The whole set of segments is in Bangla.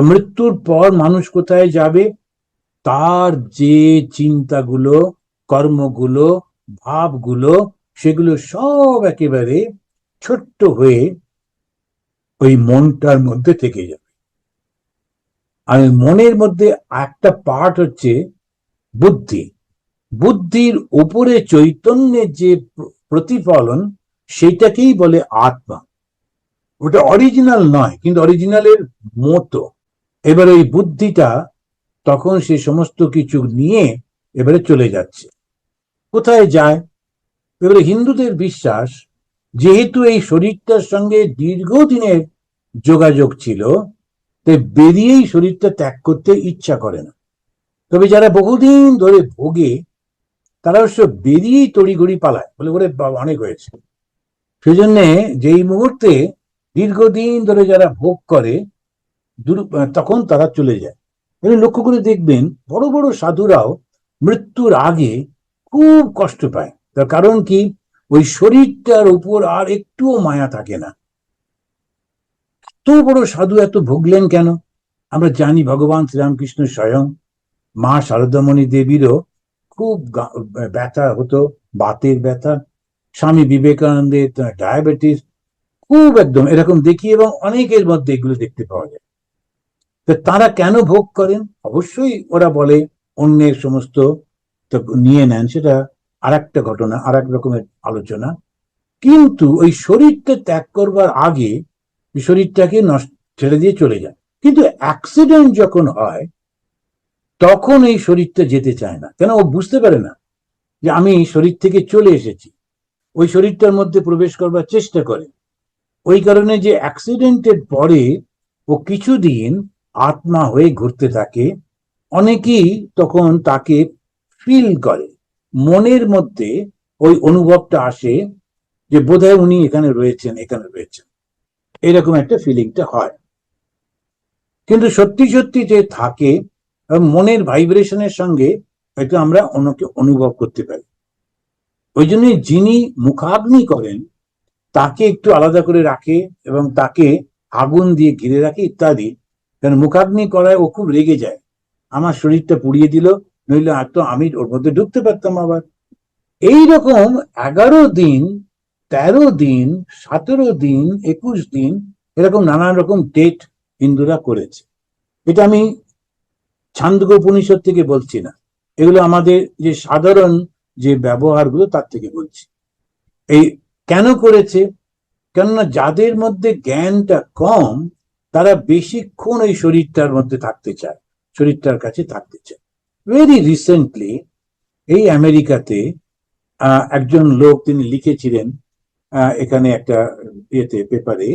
মৃত্যুর পর মানুষ কোথায় যাবে? তার যে চিন্তাগুলো, কর্মগুলো, ভাবগুলো, সেগুলো সব একেবারে ছোট্ট হয়ে ওই মনটার মধ্যে থেকে যাবে। আর মনের মধ্যে একটা পার্ট হচ্ছে বুদ্ধি। বুদ্ধির উপরে চৈতন্যের যে প্রতিফলন, সেটাকেই বলে আত্মা। ওটা অরিজিনাল নয়, কিন্তু অরিজিনালের মতো। এবার ওই বুদ্ধিটা তখন সে সমস্ত কিছু নিয়ে এবারে চলে যাচ্ছে। কোথায় যায়? এবারে হিন্দুদের বিশ্বাস, যেহেতু এই শরীরটার সঙ্গে দীর্ঘদিনের যোগাযোগ ছিল তাই বেরিয়েই শরীরটা ত্যাগ করতে ইচ্ছা করে না। তবে যারা বহুদিন ধরে ভোগে, তারা অবশ্য বেরিয়েই তড়িঘড়ি পালায় বলে বলে অনেক হয়েছে। সেই জন্যে যেই মুহূর্তে দীর্ঘদিন ধরে যারা ভোগ করে তখন তারা চলে যায়। লক্ষ্য করে দেখবেন, বড় বড় সাধুরাও মৃত্যুর আগে খুব কষ্ট পায়। তার কারণ কি? ওই শরীরটার উপর আর একটুও মায়া থাকে না। এত বড় সাধু এত ভুগলেন কেন? আমরা জানি ভগবান শ্রীরামকৃষ্ণ স্বয়ং মা শারদামণি দেবীরও খুব ব্যথা হতো, বাতের ব্যথা। স্বামী বিবেকানন্দের ডায়াবেটিস খুব একদম এরকম দেখি এবং অনেকের মধ্যে এগুলো দেখতে পাওয়া যায়। তো তারা কেন ভোগ করেন? অবশ্যই ওরা বলে, অন্যের সমস্ত নিয়ে নেন। সেটা আর একটা ঘটনা আর এক রকমের আলোচনা। কিন্তু ওই শরীরটা ত্যাগ করবার আগে শরীরটাকে নষ্ট ছেড়ে দিয়ে চলে যায়। কিন্তু অ্যাক্সিডেন্ট যখন হয়, তখন এই শরীরটা যেতে চায় না। কেন? ও বুঝতে পারে না যে আমি শরীর থেকে চলে এসেছি। ওই শরীরটার মধ্যে প্রবেশ করবার চেষ্টা করে। ওই কারণে যে অ্যাক্সিডেন্টের পরে ও কিছুদিন আত্মা হয়ে ঘুরতে থাকে, অনেকেই তখন তাকে ফিল করে। মনের মধ্যে ওই অনুভবটা আসে যে বোধহয় উনি এখানে রয়েছেন এখানে রয়েছেন। এরকম একটা ফিলিংটা হয়। কিন্তু সত্যি সত্যি যে থাকে মনের ভাইব্রেশনের সঙ্গে হয়তো আমরা অন্যকে অনুভব করতে পারি। ওই জন্য যিনি মুখাগ্নি করেন, তাকে একটু আলাদা করে রাখে এবং তাকে আগুন দিয়ে ঘিরে রাখে ইত্যাদি। কারণ মুখাগ্নি করায় ও খুব রেগে যায়। আমার শরীরটা পুড়িয়ে দিল, নইলে আর তো আমি ওর মধ্যে ঢুকতে পারতাম আবার। এই রকম এগারো দিন, তেরো দিন, সতেরো দিন, একুশ দিন এরকম নানান রকম ডেট হিন্দুরা করেছে। এটা আমি ছান্দক উপনিষদ থেকে বলছি না। এগুলো আমাদের যে সাধারণ যে ব্যবহারগুলো তার থেকে বলছি। এই কেন করেছে? কেননা যাদের মধ্যে জ্ঞানটা কম তারা বেশিক্ষণ এই শরীরটার মধ্যে থাকতে চায়, শরীরটার কাছে থাকতে চায়। ভেরি রিসেন্টলি এই আমেরিকাতে একজন লোক তিনি লিখেছিলেন এখানে একটা ইয়েতে, পেপারে।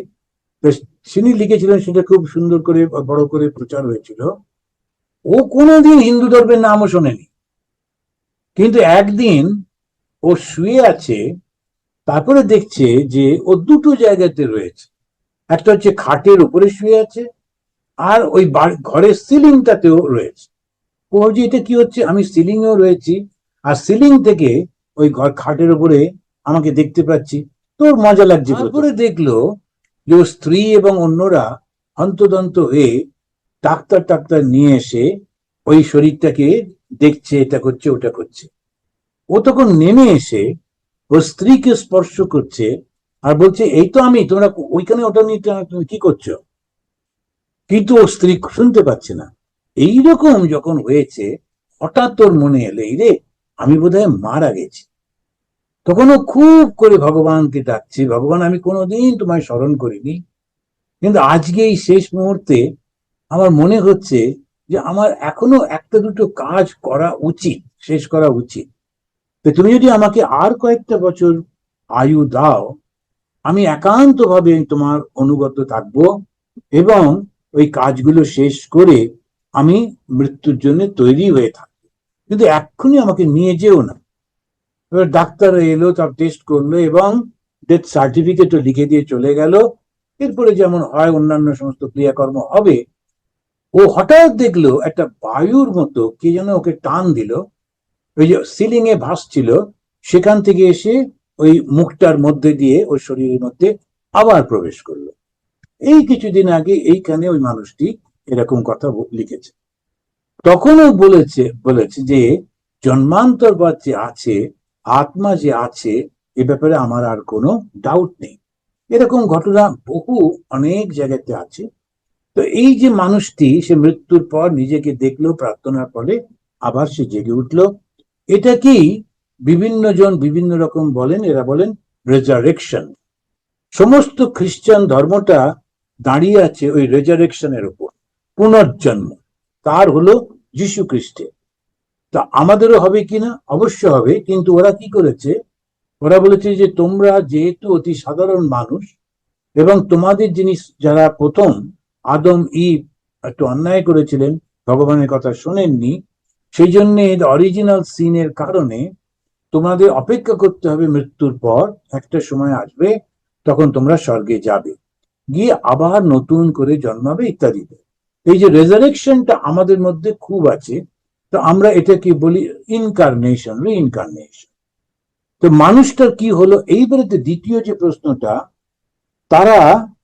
তিনি লিখেছিলেন সেটা খুব সুন্দর করে, বড় করে প্রচার হয়েছিল। ও কোনোদিন হিন্দু ধর্মের নামও শোনেনি। কিন্তু একদিন ও শুয়ে আছে, তারপরে দেখছে যে ও দুটো জায়গাতে রয়েছে। একটা হচ্ছে খাটের উপরে শুয়ে আছে, আর ওই ঘরের সিলিংটাতেও রয়েছে। ও ভাবছে এটা কি হচ্ছে? আমি সিলিংয়েও রয়েছি, আর সিলিং থেকে ওই ঘর খাটের উপরে আমাকে দেখতে পাচ্ছি। তোর মজা লাগছে তারপরে দেখল যে ওর স্ত্রী এবং অন্যরা হন্তদন্ত হয়ে ডাক্তার, টাক্তার নিয়ে এসে ওই শরীরটাকে দেখছে, এটা করছে, ওটা করছে। ও তখন নেমে এসে ওর স্ত্রীকে স্পর্শ করছে আর বলছে, এই তো আমি, তোমরা ওইখানে ওটা নিয়ে তুমি কি করছ? কিন্তু ওর স্ত্রী শুনতে পাচ্ছে না। এইরকম যখন হয়েছে, হঠাৎ তোর মনে এলো রে, আমি বোধহয় মারা গেছি। তখন ও খুব করে ভগবানকে ডাকছে, ভগবান, আমি কোনোদিন তোমায় স্মরণ করিনি। কিন্তু আজকে এই শেষ মুহূর্তে আমার মনে হচ্ছে যে, আমার এখনও একটা দুটো কাজ করা উচিত, শেষ করা উচিত। তো তুমি যদি আমাকে আর কয়েকটা বছর আয়ু দাও আমি একান্তভাবে তোমার অনুগত থাকব এবং ওই কাজগুলো শেষ করে আমি মৃত্যুর জন্য তৈরি হয়ে থাকব। কিন্তু এক্ষুনি আমাকে নিয়ে যেও না। এবার ডাক্তার এলো, তার টেস্ট করল এবং ডেথ সার্টিফিকেটও লিখে দিয়ে চলে গেল। এরপরে যেমন হয় অন্যান্য সমস্ত ক্রিয়াকর্ম হবে, ও হঠাৎ দেখল একটা বায়ুর মতো কে যেন ওকে টান দিল। ওই যে সিলিং এ ভাসছিল, সেখান থেকে এসে ওই মুখটার মধ্যে দিয়ে ওই শরীরের মধ্যে আবার প্রবেশ করল। এই কিছুদিন আগে এইখানে ওই মানুষটি এরকম কথা লিখেছে। তখনও বলেছে বলেছে যে জন্মান্তরবাদ যে আছে, আত্মা যে আছে, এ ব্যাপারে আমার আর কোনো ডাউট নেই। এরকম ঘটনা বহু অনেক জায়গাতে আছে। তো এই যে মানুষটি, সে মৃত্যুর পর নিজেকে দেখল, প্রার্থনার ফলে আবার সে জেগে উঠল। এটাকেই বিভিন্ন জন বিভিন্ন রকম বলেন, এরা বলেন রেজারেকশন সমস্ত খ্রিস্টান ধর্মটা দাঁড়িয়ে আছে ওই রেজারেকশনের উপর, পুনর্জন্ম। তার হলো যিশু খ্রিস্টে। তা আমাদেরও হবে কিনা? অবশ্য হবে, কিন্তু ওরা কি করেছে? ওরা বলেছে যে তোমরা যেহেতু অতি সাধারণ মানুষ এবং তোমাদের জিনিস যারা প্রথম, আদম, ইব একটু অন্যায় করেছিলেন, ভগবানের কথা শোনেননি, সেই জন্য অরিজিনাল সিনের কারণে তোমাদের অপেক্ষা করতে হবে মৃত্যুর পর, একটা সময় আসবে তখন তোমরা স্বর্গে যাবে। গিয়ে আবার নতুন করে জন্মাবে ইত্যাদিতে। এই যে রেজারেকশনটা আমাদের মধ্যে খুব আছে, তো আমরা এটাকে বলি ইনকারনেশন রিইনকারনেশন তো মানুষটার কি হলো? এইবারে দ্বিতীয় যে প্রশ্নটা, তারা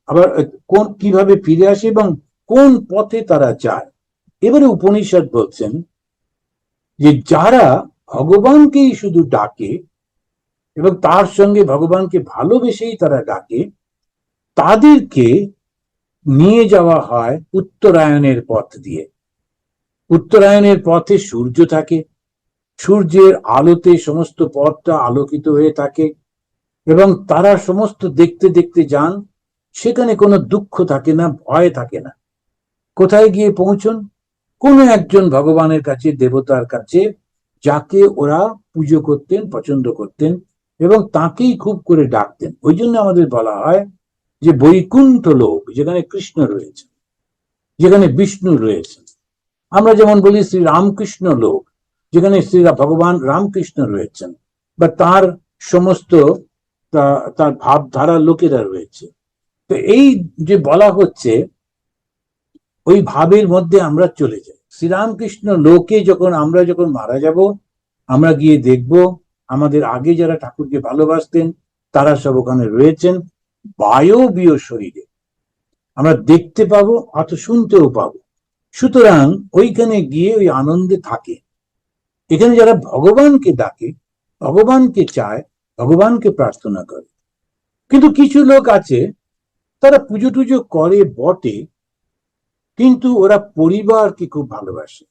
আবার কোন, কীভাবে ফিরে আসে এবং কোন পথে তারা যায়? এবারে উপনিষদ বলছেন যে যারা ভগবানকেই শুধু ডাকে এবং তার সঙ্গে ভগবানকে ভালোবেসেই তারা ডাকে, তাদেরকে নিয়ে যাওয়া হয় উত্তরায়ণের পথ দিয়ে। উত্তরায়ণের পথে সূর্য থাকে, সূর্যের আলোতে সমস্ত পথটা আলোকিত হয়ে থাকে এবং তারা সমস্ত দেখতে দেখতে যান, সেখানে কোনো দুঃখ থাকে না, ভয় থাকে না। কোথায় গিয়ে পৌঁছন? কোনো একজন ভগবানের কাছে, দেবতার কাছে যাকে ওরা পুজো করতেন, পছন্দ করতেন এবং তাকেই খুব করে ডাকতেন। ওই জন্য আমাদের বলা হয় যে বৈকুণ্ঠ লোক, যেখানে কৃষ্ণ রয়েছে, যেখানে বিষ্ণু রয়েছেন আমরা যেমন বলি শ্রী রামকৃষ্ণ লোক, যেখানে শ্রী ভগবান রামকৃষ্ণ রয়েছেন, বা তার সমস্ত তার ভাবধারা লোকেরা রয়েছে। তো এই যে বলা হচ্ছে, ওই ভাবের মধ্যে আমরা চলে যাই। শ্রীরামকৃষ্ণ লোকে যখন আমরা যখন মারা যাব, আমরা গিয়ে দেখব আমাদের আগে যারা ঠাকুরকে ভালোবাসতেন, তারা সব ওখানে রয়েছেন বায়বীয় শরীরে। আমরা দেখতে পাবো অত শুনতেও পাবো। সুতরাং ওইখানে গিয়ে ওই আনন্দে থাকে। এখানে যারা ভগবানকে ডাকে, ভগবানকে চায়, ভগবানকে প্রার্থনা করে। কিন্তু কিছু লোক আছে, তারা পুজো টুজো করে, বটে কিন্তু ওরা পরিবারকে খুব ভালোবাসে।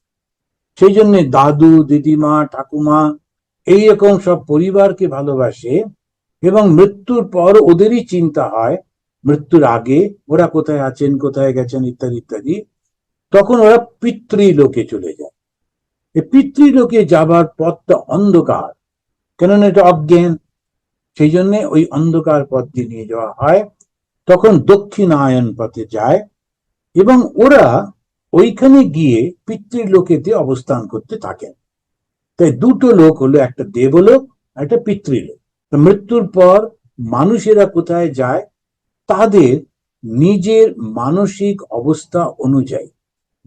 সেই জন্য দাদু, দিদিমা, ঠাকুমা এইরকম সব পরিবারকে ভালোবাসে এবং মৃত্যুর পর ওদেরই চিন্তা হয়, মৃত্যুর আগে ওরা কোথায় আছেন, কোথায় গেছেন, ইত্যাদি ইত্যাদি। তখন ওরা পিতৃলোকে চলে যায়। এই পিতৃলোকে যাবার পথটা অন্ধকার। কেননা এটা অজ্ঞান। সেই জন্য ওই অন্ধকার পথ দিয়ে নিয়ে যাওয়া হয়। তখন দক্ষিণায়ন পথে যায়। এবং ওরা ওইখানে গিয়ে পিতৃলোকেতে অবস্থান করতে থাকেন। তাই দুটো লোক হলো একটা দেবলোক একটা পিতৃলোক। মৃত্যুর পর মানুষেরা কোথায় যায়? তাদের নিজের মানসিক অবস্থা অনুযায়ী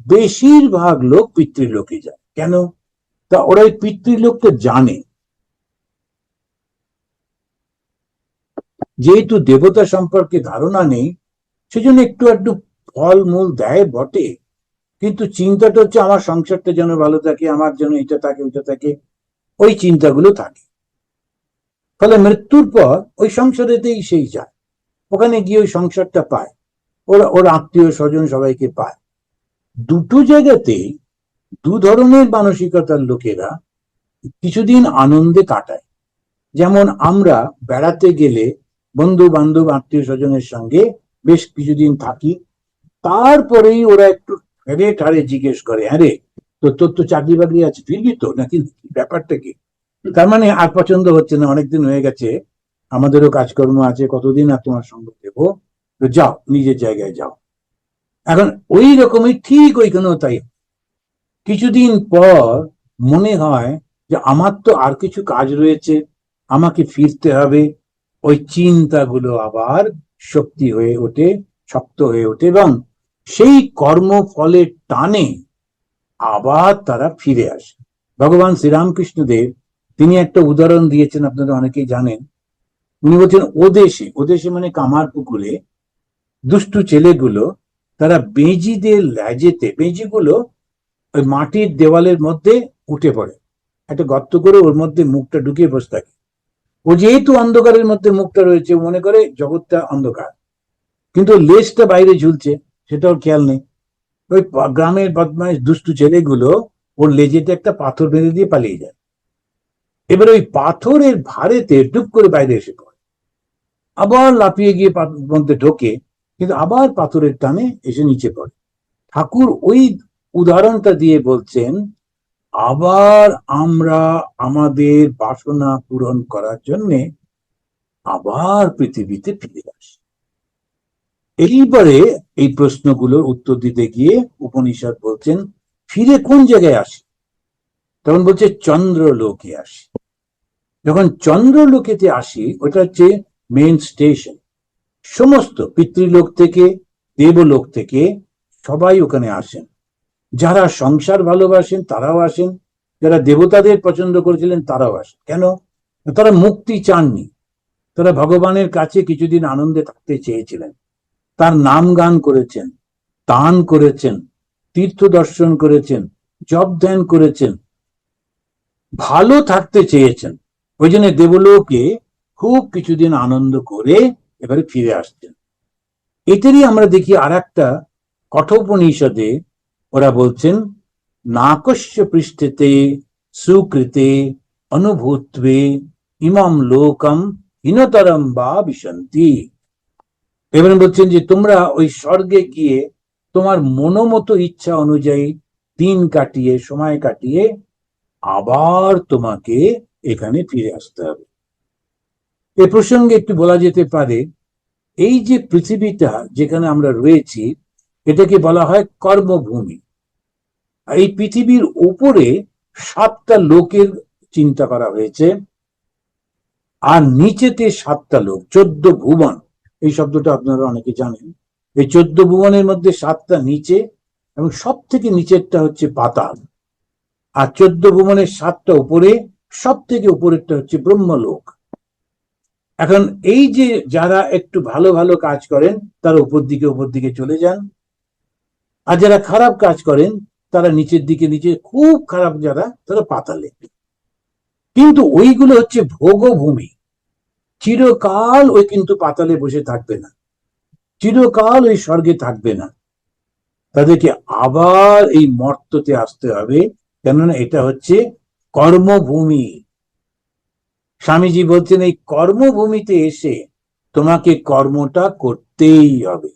বেশিরভাগ লোক পিতৃলোকে যায়। কেন? তা ওরা ওই পিতৃলোকটা জানে। যেহেতু দেবতা সম্পর্কে ধারণা নেই, সেজন্য একটু একটু ফল মূল দেয় বটে। কিন্তু চিন্তাটা হচ্ছে আমার সংসারটা যেন ভালো থাকে, আমার যেন এটা থাকে, ওইটা থাকে, ওই চিন্তাগুলো থাকে। ফলে মৃত্যুর পর ওই সংসারেতেই সেই যায়। ওখানে গিয়ে ওই সংসারটা পায়। ওরা, ওর আত্মীয় স্বজন সবাইকে পায়। দুটো জায়গাতেই দু ধরনের মানসিকতার লোকেরা কিছুদিন আনন্দে কাটায়। যেমন আমরা বেড়াতে গেলে বন্ধু বান্ধব আত্মীয় স্বজনের সঙ্গে বেশ কিছুদিন থাকি। তারপরেই ওরা একটু ঠেড়ে ঠাড়ে জিজ্ঞেস করে হ্যাঁ রে তো তোর তো চাকরি বাকরি আছে, ফিরবি তো? নাকি ব্যাপারটা কি? তার মানে আর পছন্দ হচ্ছে না, অনেকদিন হয়ে গেছে, আমাদেরও কাজকর্ম আছে, কতদিন আর তোমার সঙ্গ দেবো? তো যাও, নিজের জায়গায় যাও। এখন ওই রকমই ঠিক ওইখানেও তাই। কিছুদিন পর মনে হয় যে আমার তো আর কিছু কাজ রয়েছে, আমাকে ফিরতে হবে। ওই চিন্তাগুলো আবার শক্তি হয়ে ওঠে, শক্ত হয়ে ওঠে এবং সেই কর্মফলের টানে আবার তারা ফিরে আসে। ভগবান শ্রীরামকৃষ্ণদেব, তিনি একটা উদাহরণ দিয়েছেন, আপনারা অনেকেই জানেন। উনি বলছেন, ওদেশে ওদেশে মানে কামার পুকুরে দুষ্টু ছেলেগুলো, তারা বেজিদের ল্যাজেতে, বেজিগুলো ওই মাটির দেওয়ালের মধ্যে উঠে পড়ে। একটা গর্ত করে ওর মধ্যে মুখটা ঢুকিয়ে বসে থাকে। ও যেহেতু অন্ধকারের মধ্যে মুখটা রয়েছে মনে করে জগৎটা অন্ধকার। কিন্তু লেজটা বাইরে ঝুলছে। সেটাও খেয়াল নেই। ওই গ্রামের বদমাইশ দুষ্টু ছেলেগুলো ওর লেজেতে একটা পাথর বেঁধে দিয়ে পালিয়ে যায়। এবার ওই পাথরের ভারেতে ডুব করে বাইরে এসে পড়ে। আবার লাফিয়ে গিয়ে মধ্যে ঢোকে, কিন্তু আবার পাথরের টানে এসে নিচে পড়ে। ঠাকুর ওই উদাহরণটা দিয়ে বলছেন, আবার আমরা আমাদের বাসনা পূরণ করার জন্যে আবার পৃথিবীতে ফিরে আসি। এইবারে এই প্রশ্নগুলোর উত্তর দিতে গিয়ে উপনিষদ বলছেন, ফিরে কোন জায়গায় আসি? তখন বলছে, চন্দ্রলোকে আসি। যখন চন্দ্রলোকেতে আসি, ওটা হচ্ছে মেন স্টেশন সমস্ত পিতৃলোক থেকে, দেবলোক থেকে সবাই ওখানে আসেন। যারা সংসার ভালোবাসেন, তারাও আসেন। যারা দেবতাদের পছন্দ করেছিলেন, তারাও আসেন। কেন? তারা মুক্তি চাননি। তারা ভগবানের কাছে কিছুদিন আনন্দে থাকতে চেয়েছিলেন। তার নাম গান করেছেন, দান করেছেন, তীর্থ দর্শন করেছেন, জপ ধ্যান করেছেন, ভালো থাকতে চেয়েছেন। ওই জন্য দেবলোকে খুব কিছুদিন আনন্দ করে এবারে ফিরে আসছেন। এটারই আমরা দেখি আর একটা কঠোপনিষদে ওরা বলছেন নাকস্য পৃষ্ঠেতে সুকৃতে অনুভূত্বে ইমাম লোকম হীনতরম বা বিশন্তি এবারে বলছেন যে তোমরা ওই স্বর্গে গিয়ে তোমার মনোমতো ইচ্ছা অনুযায়ী দিন কাটিয়ে, সময় কাটিয়ে আবার তোমাকে এখানে ফিরে আসতে হবে। এ প্রসঙ্গে একটু বলা যেতে পারে, এই যে পৃথিবীটা যেখানে আমরা রয়েছি, এটাকে বলা হয় কর্মভূমি। এই পৃথিবীর উপরে সাতটা লোকের চিন্তা করা হয়েছে, আর নিচেতে সাতটা লোক, চোদ্দ ভুবন। এই শব্দটা আপনারা অনেকে জানেন। এই চোদ্দ ভুবনের মধ্যে সাতটা নিচে এবং সব থেকে নিচেরটা হচ্ছে পাতাল। আর চোদ্দ ভুবনের সাতটা উপরে সব থেকে উপরেরটা হচ্ছে ব্রহ্মলোক। এখন এই যে যারা একটু ভালো ভালো কাজ করেন, তারা উপর দিকে উপর দিকে চলে যান। আর যারা খারাপ কাজ করেন, তারা নিচের দিকে নিচে খুব খারাপ যারা, তারা পাতালে। কিন্তু ওইগুলো হচ্ছে ভোগভূমি। চিরকাল ওই কিন্তু পাতালে বসে থাকবে না। চিরকাল ওই স্বর্গে থাকবে না। তাদেরকে আবার এই মর্ততে আসতে হবে, কেননা এটা হচ্ছে কর্মভূমি। স্বামীজি বলছেন, এই কর্মভূমিতে এসে তোমাকে কর্মটা করতেই হবে।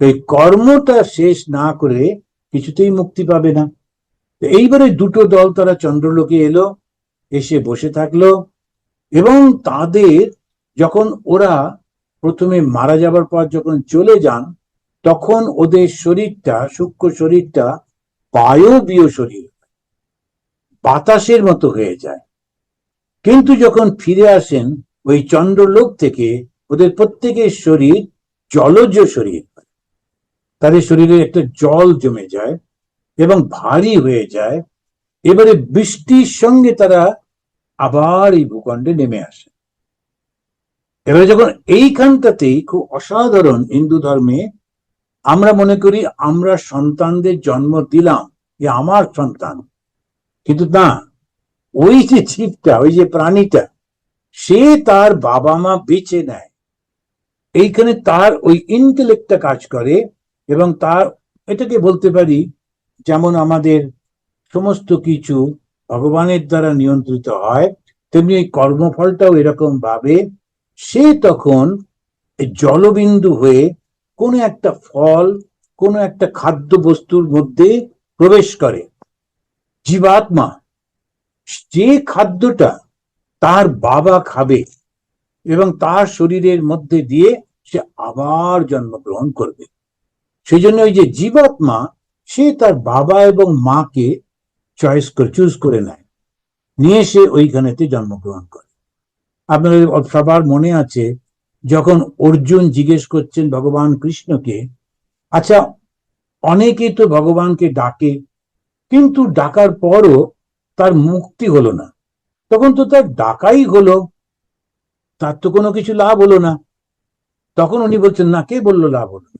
এই কর্মটা শেষ না করে কিছুতেই মুক্তি পাবে না। এইবারে দুটো দল, তারা চন্দ্রলোকে এলো, এসে বসে থাকল। এবং তাদের যখন ওরা প্রথমে মারা যাবার পর যখন চলে যান, তখন ওদের শরীরটা, সূক্ষ্ম শরীরটা বায়বীয় শরীর, বাতাসের মতো হয়ে যায়। কিন্তু যখন ফিরে আসেন ওই চন্দ্রলোক থেকে, ওদের প্রত্যেকের শরীর জলজ শরীর তাদের শরীরে একটা জল জমে যায় এবং ভারী হয়ে যায়। এবারে বৃষ্টির সঙ্গে তারা আবার এই ভূখণ্ডে নেমে আসে। এবারে যখন এইখানটাতেই খুব অসাধারণ হিন্দু ধর্মে আমরা মনে করি আমরা সন্তানদের জন্ম দিলাম, এ আমার সন্তান। কিন্তু না, ওই যে জীবটা, ওই যে প্রাণীটা, সে তার বাবা মা বেছে নেয়। এইখানে তার ওই ইন্টেলেক্টটা কাজ করে এবং তার, এটাকে বলতে পারি যেমন আমাদের সমস্ত কিছু ভগবানের দ্বারা নিয়ন্ত্রিত হয়, তেমনি এই কর্মফলটাও এরকম ভাবে সে তখন জলবিন্দু হয়ে কোনো একটা ফল, কোনো একটা খাদ্য বস্তুর মধ্যে প্রবেশ করে। জীবাত্মা, যে খাদ্যটা তার বাবা খাবে এবং তার শরীরের মধ্যে দিয়ে সে আবার জন্মগ্রহণ করবে। সেই জন্য ওই যে জীবাত্মা, সে তার বাবা এবং মাকে চয়েস করে চুজ করে নেয়। নিয়ে সে ওইখানেতে জন্মগ্রহণ করে। আপনাদের সবার মনে আছে, যখন অর্জুন জিজ্ঞেস করছেন ভগবান কৃষ্ণকে আচ্ছা অনেকে তো ভগবানকে ডাকে, কিন্তু ডাকার পরও তার মুক্তি হলো না। তখন তো তার ডাকাই হলো, তার তো কোনো কিছু লাভ হলো না। তখন উনি বলছেন, না, কে বলল লাভ হলো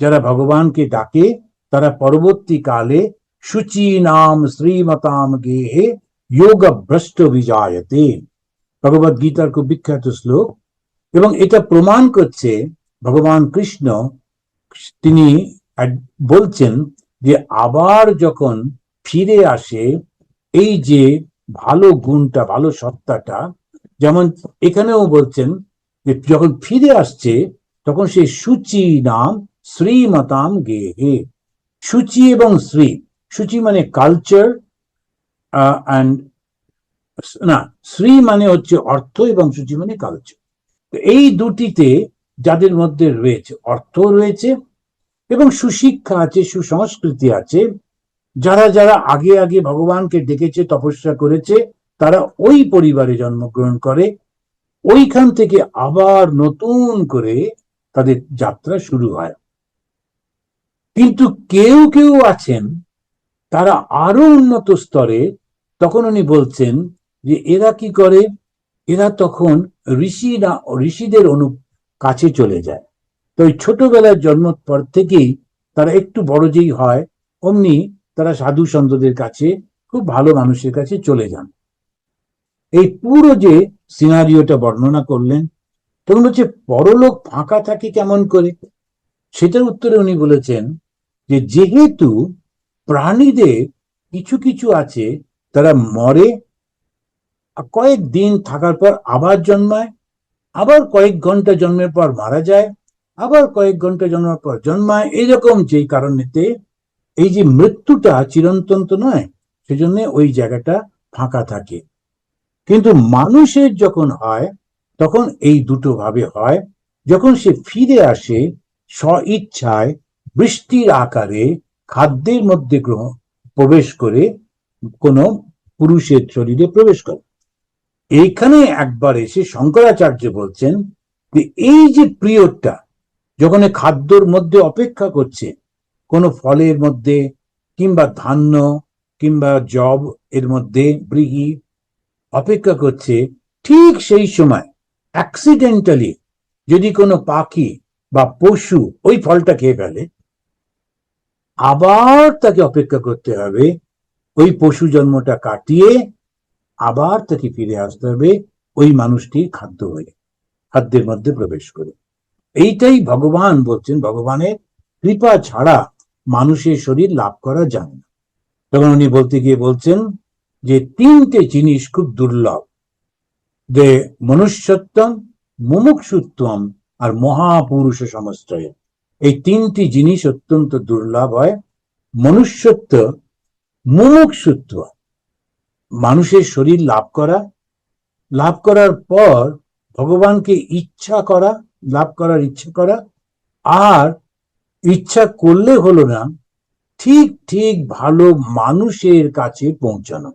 যারা ভগবানকে ডাকে, তারা পরবর্তীকালে শুচি নাম শ্রীমতাম গেহে যোগ ভ্রষ্ট বিজায়তে ভগবদ গীতার খুব বিখ্যাত শ্লোক এবং এটা প্রমাণ করছে ভগবান কৃষ্ণ তিনি বলছেন যে আবার যখন ফিরে আসে এই যে ভালো গুণটা, ভালো সত্তাটা, যেমন এখানেও বলছেন যে যখন ফিরে আসছে, তখন সে সূচি নাম শ্রীমতাম গেহে। সূচি এবং শ্রী সূচি মানে কালচার অ্যান্ড না শ্রী মানে হচ্ছে অর্থ এবং সূচি মানে কালচার তো এই দুটিতে যাদের মধ্যে রয়েছে অর্থ রয়েছে এবং সুশিক্ষা আছে, সুসংস্কৃতি আছে, যারা যারা আগে আগে ভগবানকে ডেকেছে, তপস্যা করেছে, তারা ওই পরিবারে জন্মগ্রহণ করে, ওইখান থেকে আবার নতুন করে তাদের যাত্রা শুরু হয়। কিন্তু কেউ কেউ আছেন তারা আরও উন্নত স্তরে তখন উনি বলছেন যে এরা কি করে? এরা তখন ঋষি না ঋষিদের অনু কাছে চলে যায়। তো ওই ছোটবেলার জন্মের পর থেকেই তারা একটু বড় যেই হয়, অমনি তারা সাধু সন্তদের কাছে, খুব ভালো মানুষের কাছে চলে যান। এই পুরো যে সিনারিওটা বর্ণনা করলেন, তখন হচ্ছে পরলোক ফাঁকা থাকে কেমন করে? সেটার উত্তরে উনি বলেছেন যে যেহেতু প্রাণীদের কিছু কিছু আছে, তারা মরে কয়েক দিন থাকার পর আবার জন্মায়, আবার কয়েক ঘণ্টা জন্মের পর মারা যায়, আবার কয়েক ঘণ্টা জন্মের পর জন্মায়। এইরকম যেই কারণেতে এই যে মৃত্যুটা চিরন্তন তো নয়, সেজন্য ওই জায়গাটা ফাঁকা থাকে। কিন্তু মানুষের যখন হয়, তখন এই দুটো ভাবে হয়। যখন সে ফিরে আসে স্ব ইচ্ছায় বৃষ্টির আকারে খাদ্যের মধ্যে গ্রহণ প্রবেশ করে কোনো পুরুষের শরীরে প্রবেশ করে। এইখানে একবার এসে শঙ্করাচার্য বলছেন যে, এই যে প্রিয়টা যখন খাদ্যর মধ্যে অপেক্ষা করছে, কোনো ফলের মধ্যে কিংবা ধান্য কিংবা জব এর মধ্যে ব্রিহি অপেক্ষা করছে, ঠিক সেই সময় অ্যাক্সিডেন্টালি যদি কোনো পাখি বা পশু ওই ফলটা খেয়ে ফেলে আবার তাকে অপেক্ষা করতে হবে। ওই পশু জন্মটা কাটিয়ে আবার তাকে ফিরে আসতে হবে ওই মানুষটি খাদ্য হয়ে, খাদ্যের মধ্যে প্রবেশ করে। এইটাই ভগবান বলছেন, ভগবানের কৃপা ছাড়া মানুষের শরীর লাভ করা যায় না। তখন উনি বলতে গিয়ে বলছেন যে তিনটে জিনিস খুব দুর্লভ। যে মনুষ্যত্বম, মুমুক্ষুত্বম আর মহাপুরুষ সমস্তয় এই তিনটি জিনিস অত্যন্ত দুর্লভ হয়। মনুষ্যত্ব, মুমুক্ষুত্ব। মানুষের শরীর লাভ করা, লাভ করার পর ভগবানকে ইচ্ছা করা, লাভ করার ইচ্ছা করা, আর ইচ্ছা করলে হলো না, ঠিক ঠিক ভালো মানুষের কাছে পৌঁছানো।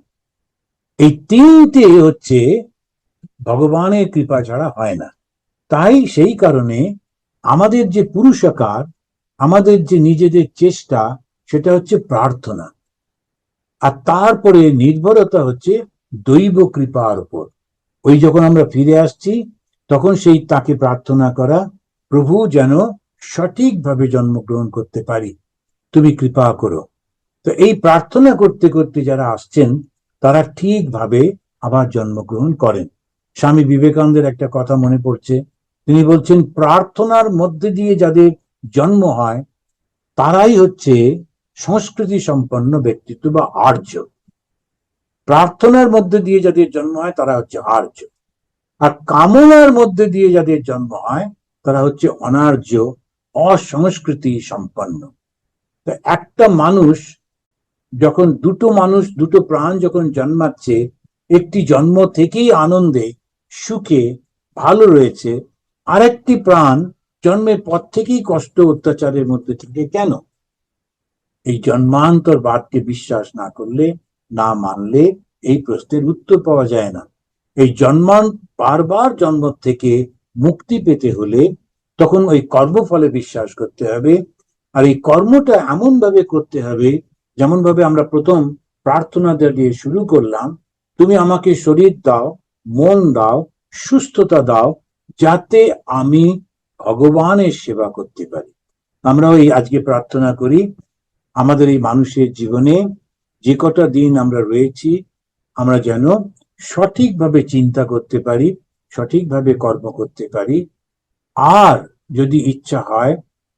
এই তিনটে হচ্ছে ভগবানের কৃপা ছাড়া হয় না। তাই সেই কারণে আমাদের যে পুরুষকার, আমাদের যে নিজেদের চেষ্টা, সেটা হচ্ছে প্রার্থনা। আর তারপরে নির্ভরতা হচ্ছে দৈব কৃপার উপর। ওই যখন আমরা ফিরে আসছি, তখন সেই তাকে প্রার্থনা করা, প্রভু, যেন সঠিকভাবে জন্মগ্রহণ করতে পারি। তুমি কৃপা করো। তো এই প্রার্থনা করতে করতে যারা আসছেন, তারা ঠিকভাবে আবার জন্মগ্রহণ করেন। স্বামী বিবেকানন্দের একটা কথা মনে পড়ছে তিনি বলছেন, প্রার্থনার মধ্যে দিয়ে যাদের জন্ম হয়, তারাই হচ্ছে সংস্কৃতি সম্পন্ন ব্যক্তিত্ব বা আর্য। প্রার্থনার মধ্যে দিয়ে যাদের জন্ম হয়, তারা হচ্ছে আর্য। আর কামনার মধ্যে দিয়ে যাদের জন্ম হয়, তারা হচ্ছে অনার্য, অসংস্কৃতি সম্পন্ন। তো একটা মানুষ যখন, দুটো মানুষ, দুটো প্রাণ যখন জন্মাচ্ছে, একটি জন্ম থেকেই আনন্দে, সুখে, ভালো রয়েছে আরেকটি প্রাণ জন্মের পর থেকেই কষ্ট অত্যাচারের মধ্যে থেকে। কেন? এই জন্মান্তর বাদকে বিশ্বাস না করলে, না মানলে এই প্রশ্নের উত্তর পাওয়া যায় না। এই জন্মান বারবার জন্ম থেকে মুক্তি পেতে হলে তখন ওই কর্মফলে বিশ্বাস করতে হবে। আর এই কর্মটা এমন ভাবে করতে হবে যেমন ভাবে আমরা প্রথম প্রার্থনা দিয়ে শুরু করলাম, তুমি আমাকে শরীর দাও, মন দাও, সুস্থতা দাও যাতে আমি ভগবানের সেবা করতে পারি। আমরা ওই আজকে প্রার্থনা করি, আমাদের এই মানুষের জীবনে যে কটা দিন আমরা রয়েছি, আমরা যেন সঠিকভাবে চিন্তা করতে পারি, সঠিকভাবে কর্ম করতে পারি, আর যদি ইচ্ছা হয়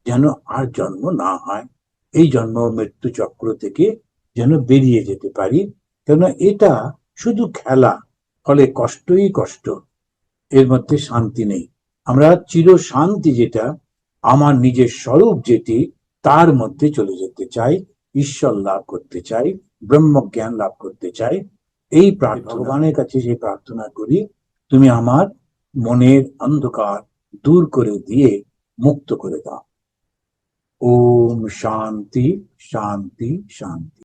যেন আর জন্ম না হয়, এই জন্ম মৃত্যু চক্র থেকে যেন বেরিয়ে যেতে পারি। কেননা এটা শুধু খেলা, ফলে কষ্টই কষ্ট। এর মধ্যে শান্তি নেই। আমরা চির শান্তি যেটা আমার নিজের স্বরূপ যেটি তার মধ্যে চলে যেতে চাই ঈশ্বর লাভ করতে চাই ব্রহ্মজ্ঞান লাভ করতে চাই। এই ভগবানের কাছে যে প্রার্থনা করি তুমি আমার মনের অন্ধকার দূর করে দিয়ে মুক্ত করে দাও। ওম শান্তি শান্তি শান্তি।